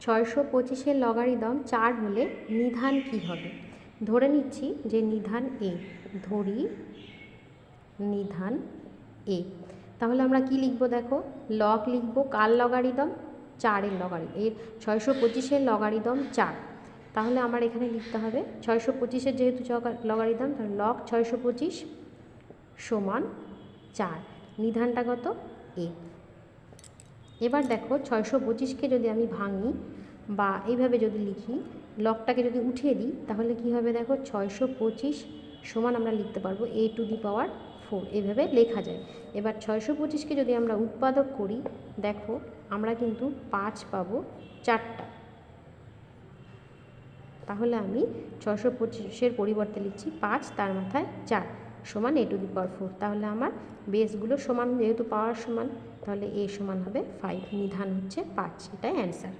ছয়শো পঁচিশের লগারিদম চার হলে নিধান কি হবে? ধরে নিচ্ছি যে নিধান এ, ধরি নিধান এ। তাহলে আমরা কি লিখব দেখো? লগ লিখব কার লগারিদম? চারের লগারিদম। এর ছয়শো পঁচিশের লগারিদম চার। তাহলে আমার এখানে লিখতে হবে ছয়শো পঁচিশের যেহেতু লগারিদম, তাহলে লগ ছয়শো পঁচিশ সমান চার। নিধানটা কত? এ। এবার দেখো ছয়শো পঁচিশকে যদি আমি ভাঙি বা এইভাবে যদি লিখি লকটাকে যদি উঠিয়ে দিই, তাহলে কি হবে দেখো ছয়শো পঁচিশ সমান আমরা লিখতে পারব এ টু দি পাওয়ার ফোর এইভাবে লেখা যায়। এবার ছয়শো পঁচিশকে যদি আমরা উৎপাদক করি, দেখো আমরা কিন্তু পাঁচ পাবো চারটা। তাহলে আমি ছশো পঁচিশের পরিবর্তে লিখছি পাঁচ, তার মাথায় চার। সমান এ টু দি পাওয়ার ফোর তাহলে আমার বেসগুলো সমান, যেহেতু পাওয়ার সমান, তাহলে এ সমান হবে ফাইভ নিধান হচ্ছে পাঁচ। এটাই অ্যান্সার